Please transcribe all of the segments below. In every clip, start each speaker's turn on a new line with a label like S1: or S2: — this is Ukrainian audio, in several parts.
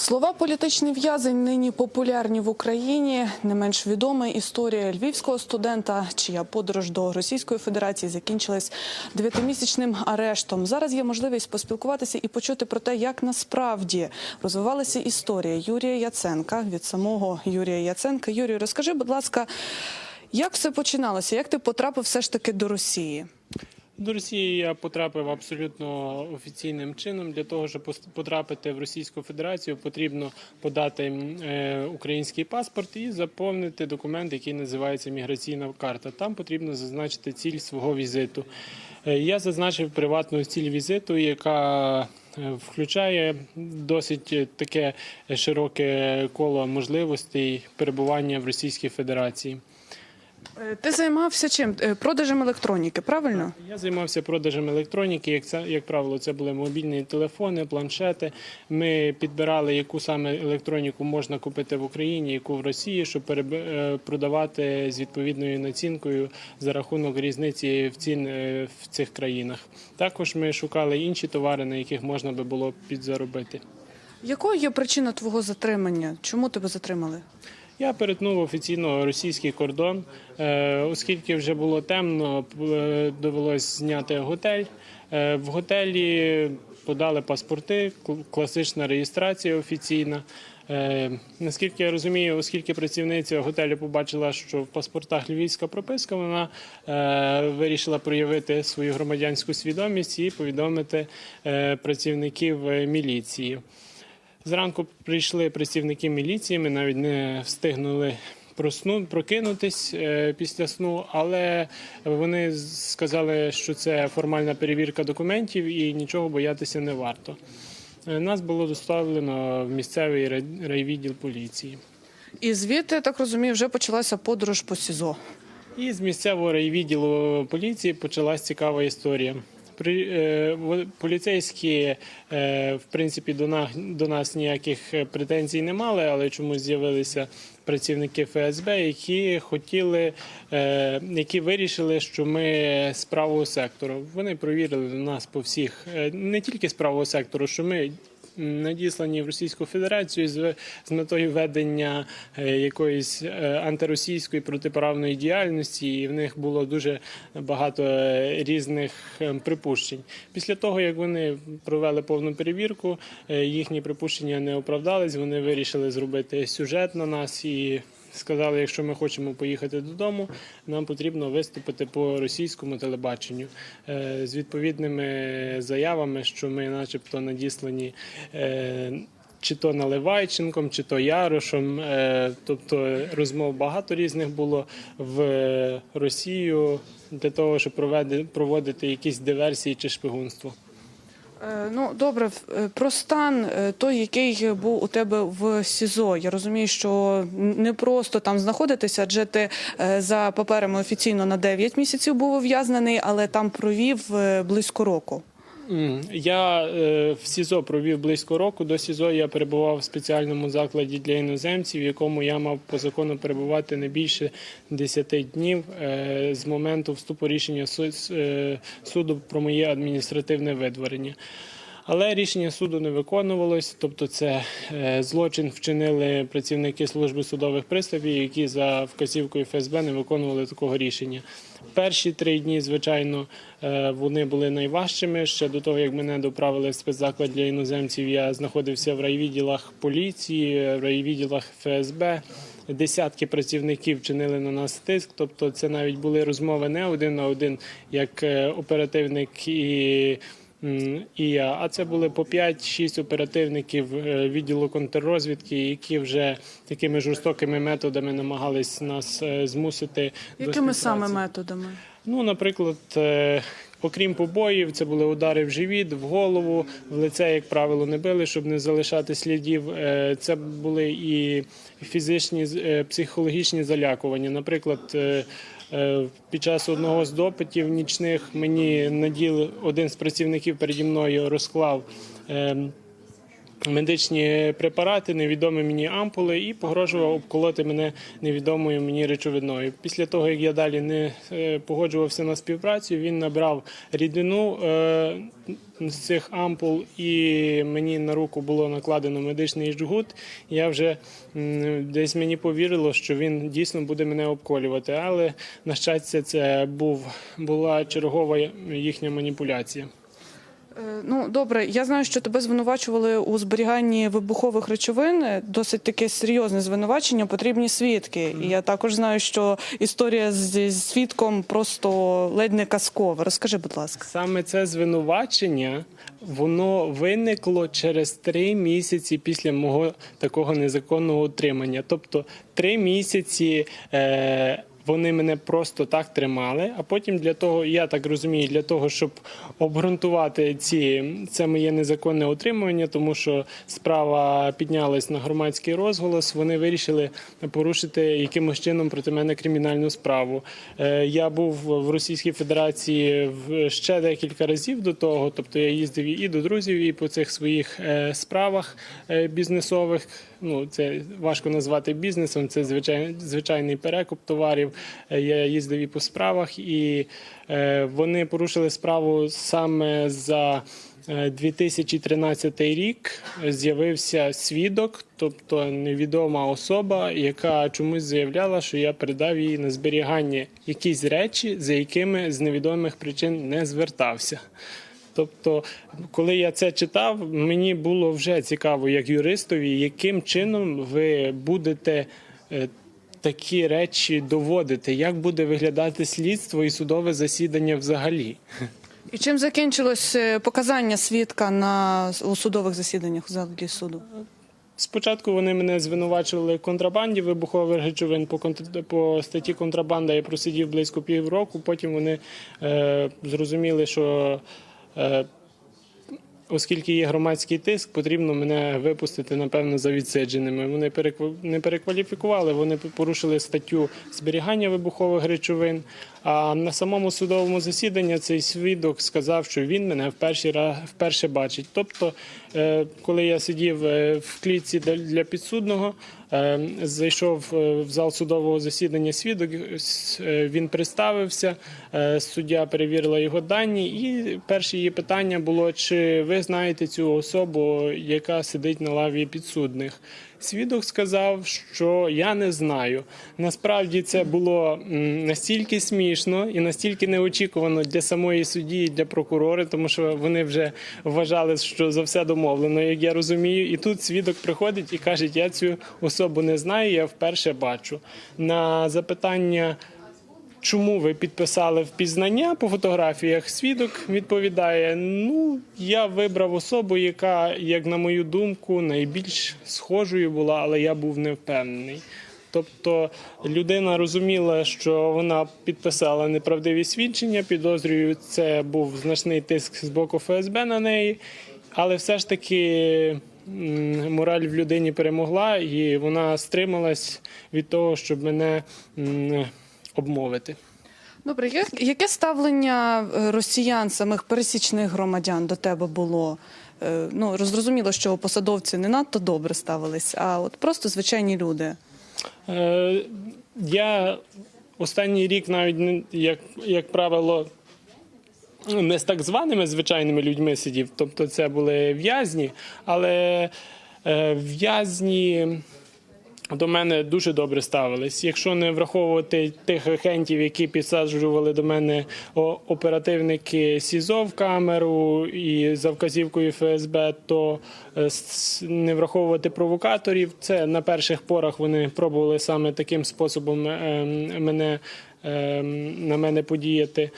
S1: Слова політичний в'язень нині популярні в Україні. Не менш відома історія львівського студента, чия подорож до Російської Федерації закінчилась дев'ятимісячним арештом. Зараз є можливість поспілкуватися і почути про те, як насправді розвивалася історія Юрія Яценка від самого Юрія Яценка. Юрій, розкажи, будь ласка, як все починалося? Як ти потрапив все ж таки до Росії?
S2: До Росії я потрапив абсолютно офіційним чином. Для того, щоб потрапити в Російську Федерацію, потрібно подати е, український паспорт і заповнити документ, який називається міграційна карта. Там потрібно зазначити ціль свого візиту. Е, Я зазначив приватну ціль візиту, яка е, включає досить таке широке коло можливостей перебування в Російській Федерації.
S1: Е, Ти займався чим? Е, Продажем електроніки, правильно?
S2: Я займався продажем електроніки. Як це як правило, це були мобільні телефони, планшети. Ми підбирали, яку саме електроніку можна купити в Україні, яку в Росії, щоб переб- е, продавати з відповідною націнкою за рахунок різниці в цін в цих країнах. Також ми шукали інші товари, на яких можна би було підзаробити.
S1: Якою є причина твого затримання? Чому тебе затримали?
S2: Я перетнув офіційно російський кордон, Е, оскільки вже було темно, е, довелось зняти готель. Е, В готелі подали паспорти, кл- класична реєстрація офіційна. Наскільки я розумію, оскільки працівниця готелю побачила, що в паспортах львівська прописка, вона вирішила проявити свою громадянську свідомість і повідомити працівників міліції. Зранку прийшли працівники міліції. Ми навіть не встигнули просну, прокинутись е, після сну, але вони сказали, що це формальна перевірка документів і нічого боятися не варто. Е, Нас було доставлено в місцевий рай- райвідділ поліції.
S1: І звідти, я так розумію, вже почалася подорож по СІЗО.
S2: І з місцевого райвідділу поліції почалась цікава історія. При, е, поліцейські, е, в принципі, до нас, до нас ніяких е, претензій не мали, але чомусь з'явилися працівники ФСБ, які хотіли, які вирішили, що ми з правого сектору. Вони провірили нас по всіх, не тільки з правого сектору, що ми надіслані в Російську Федерацію з, метою ведення е, якоїсь е, антиросійської протиправної діяльності, і в них було дуже багато е, різних припущень. Після того, як вони провели повну перевірку, їхні припущення не оправдались. Вони вирішили зробити сюжет на нас і. Сказали, якщо ми хочемо поїхати додому, нам потрібно виступити по російському телебаченню е, з відповідними заявами, що ми, начебто, надіслані е, чи то Наливайченком, чи то Ярошем. Е, Тобто розмов багато різних було в Росію для того, щоб проводити якісь диверсії чи шпигунство.
S1: Е, Ну добре, е, про стан е, той, який був у тебе в СІЗО. Я розумію, що не просто там знаходитися, адже ти за паперами офіційно на 9 місяців був ув'язнений, але там провів близько року.
S2: Я е, в СІЗО провів близько року. До СІЗО я перебував в спеціальному закладі для іноземців, в якому я мав по закону перебувати не більше 10 днів е, з моменту вступу рішення е, суду про моє адміністративне видворення. Але рішення суду не виконувалось, тобто це е, злочин вчинили працівники служби судових приставів, які за вказівкою ФСБ не виконували такого рішення. Перші три дні, звичайно, е, вони були найважчими. Ще до того, як мене доправили в спецзаклад для іноземців, я знаходився в райвідділах поліції, в райвідділах ФСБ. Десятки працівників чинили на нас тиск. Тобто, це навіть були розмови не один на один, як е, оперативник і. І я, а це були по 5-6 оперативників е, відділу контррозвідки, які вже такими жорстокими методами намагались нас е, змусити
S1: Якими саме методами?
S2: Ну, наприклад, е, окрім побоїв, це були удари в живіт, в голову, в лице, як правило, не били, щоб не залишати слідів. Це були і фізичні, психологічні залякування. Наприклад, під час одного з допитів нічних мені наділ один з працівників переді мною розклав. Медичні препарати, невідомі мені ампули, і погрожував обколоти мене невідомою мені речовиною. Після того, як я далі не е, погоджувався на співпрацю, він набрав рідину е, з цих ампул, і мені на руку було накладено медичний жгут. Я вже десь мені повірило, що він дійсно буде мене обколювати. Але на щастя, це був була чергова їхня маніпуляція.
S1: Е, Ну добре, я знаю, що тебе звинувачували у зберіганні вибухових речовин. Е, Досить таке серйозне звинувачення. Потрібні свідки. І я також знаю, що історія зі свідком просто ледь не казкова. Розкажи, будь ласка.
S2: Саме це звинувачення воно виникло через три місяці після мого такого незаконного утримання. Тобто три місяці. Е- вони мене просто так тримали, а потім для того, я так розумію, для того, щоб обґрунтувати ці це моє незаконне утримування, тому що справа піднялась на громадський розголос. Вони вирішили порушити якимось чином проти мене кримінальну справу. Е, Я був в Російській Федерації ще декілька разів до того. Тобто я їздив і до друзів, і по цих своїх е, справах е, бізнесових. Ну це важко назвати бізнесом. Це звичайний перекуп товарів. Е, Я їздив і по справах, і е, вони порушили справу саме за. е, 2013 рік з'явився свідок, тобто невідома особа, яка чомусь заявляла, що я передав їй на зберігання якісь речі, за якими з невідомих причин не звертався. Тобто, коли я це читав, мені було вже цікаво, як юристові, яким чином ви будете е, такі речі доводити, як буде виглядати слідство і судове засідання взагалі.
S1: І чим закінчилось е, показання свідка на у судових засіданнях в залі суду?
S2: Спочатку вони мене звинувачували в контрабанді вибухових речовин по по статті контрабанда. Я просидів близько півроку. Потім вони е, зрозуміли, що е, оскільки є громадський тиск, потрібно мене випустити, напевно, за відсидженими. Вони не перекваліфікували, вони порушили статтю зберігання вибухових речовин. А на самому судовому засіданні цей свідок сказав, що він мене вперше вперше бачить. Тобто, е, коли я сидів е, в клітці для- підсудного, е, зайшов в зал судового засідання свідок. Він представився, суддя перевірила його дані, і перше її питання було: чи ви знаєте цю особу, яка сидить на лаві підсудних? Свідок сказав, що я не знаю. Насправді це було настільки смішно і настільки неочікувано для самої судді і для прокурора, тому що вони вже вважали, що за все домовлено, як я розумію. І тут свідок приходить і каже: Я цю особу не знаю, я вперше бачу. На запитання. Чому ви підписали впізнання по фотографіях? Свідок відповідає: Ну, я вибрав особу, яка, як на мою думку, найбільш схожою була, але я був не впевнений. Тобто людина розуміла, що вона підписала неправдиві свідчення. Підозрюю, це був значний тиск з боку ФСБ на неї, але все ж таки мораль в людині перемогла, і вона стрималась від того, щоб мене обмовити.
S1: Добре, як- яке ставлення е, росіян, самих пересічних громадян до тебе було? Е, Ну, зрозуміло, що посадовці не надто добре ставились, а от просто звичайні люди.
S2: Е, Я останній рік навіть як, як правило. Не з так званими звичайними людьми сидів, тобто це були в'язні, але е, в'язні до мене дуже добре ставились. Якщо не враховувати тих агентів, які підсаджували до мене оперативники СІЗО в камеру і за вказівкою ФСБ, то е, не враховувати провокаторів. Це на перших порах вони пробували саме таким способом е, мене е, на мене подіяти.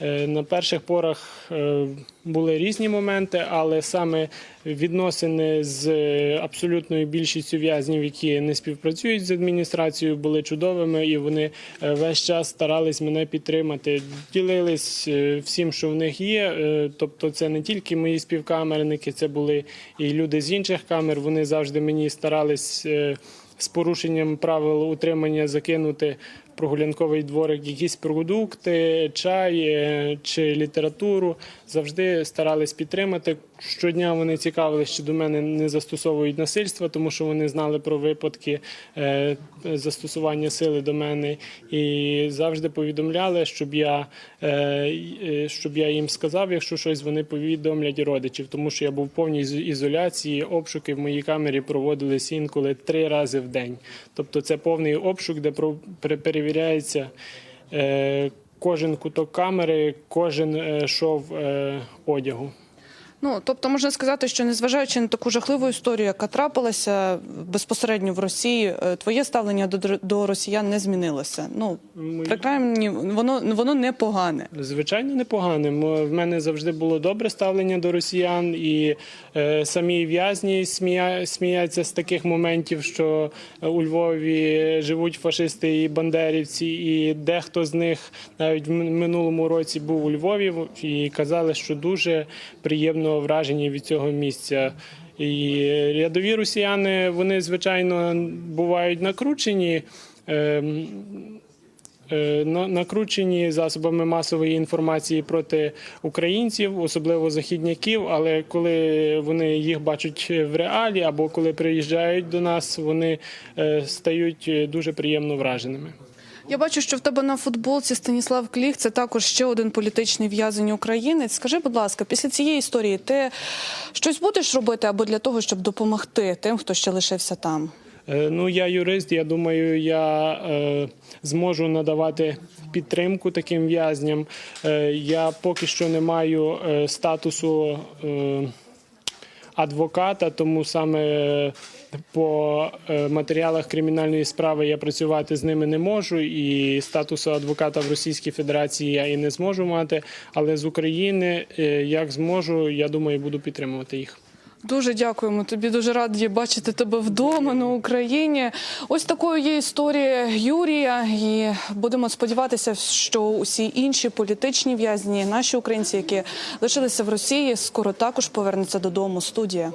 S2: Е, На перших порах е, були різні моменти, але саме відносини з е, абсолютною більшістю в'язнів, які не співпрацюють з адміністрацією, були чудовими, і вони весь час старались мене підтримати. Ділились всім, що в них є. Тобто, це не тільки мої співкамерники, це були і люди з інших камер. Вони завжди мені старались. з порушенням правил утримання закинути прогулянковий дворик якісь продукти, чай е, чи літературу. Завжди старались підтримати. Щодня вони цікавились, чи до мене не застосовують насильства, тому що вони знали про випадки е, застосування сили до мене і завжди повідомляли, щоб я, е, щоб я їм сказав, якщо щось вони повідомлять родичів, тому що я був в повній ізоляції. Обшуки в моїй камері проводились інколи три рази в день. Тобто це повний обшук, де про- пере- перевіряється. Е, Кожен куток камери, кожен е, шов е, одягу.
S1: Ну тобто можна сказати, що незважаючи на таку жахливу історію, яка трапилася безпосередньо в Росії, е, твоє ставлення до, до росіян не змінилося. Ну
S2: Ми-
S1: принаймні, воно воно не погане.
S2: Звичайно, непоганим. В мене завжди було добре ставлення до росіян, і е, самі в'язні смія, сміються з таких моментів, що у Львові живуть фашисти і бандерівці, і дехто з них навіть в минулому році був у Львові і казали, що дуже приємно вражені від цього місця. І рядові росіяни, вони звичайно бувають накручені. ем, е, накручені засобами масової інформації проти українців, особливо західняків. Але коли вони їх бачать в реалі або коли приїжджають до нас, вони е, стають е, дуже приємно враженими.
S1: Я бачу, що в тебе на футболці Станіслав Кліх це також ще один політичний в'язень українець. Скажи, будь ласка, після цієї історії ти щось будеш робити або для того, щоб допомогти тим, хто ще лишився там?
S2: Е, Ну, я юрист. Я думаю, я е, зможу надавати підтримку таким в'язням. Е, я поки що не маю е, статусу е, адвоката, тому саме по е, матеріалах кримінальної справи я працювати з ними не можу. І статусу адвоката в Російській Федерації я і не зможу мати. Але з України, е, як зможу, я думаю, буду підтримувати їх.
S1: Дуже дякуємо тобі. Дуже раді бачити тебе вдома на Україні. Ось такою є історія Юрія. І будемо сподіватися, що усі інші політичні в'язні, наші українці, які лишилися в Росії, скоро також повернуться додому. Студія.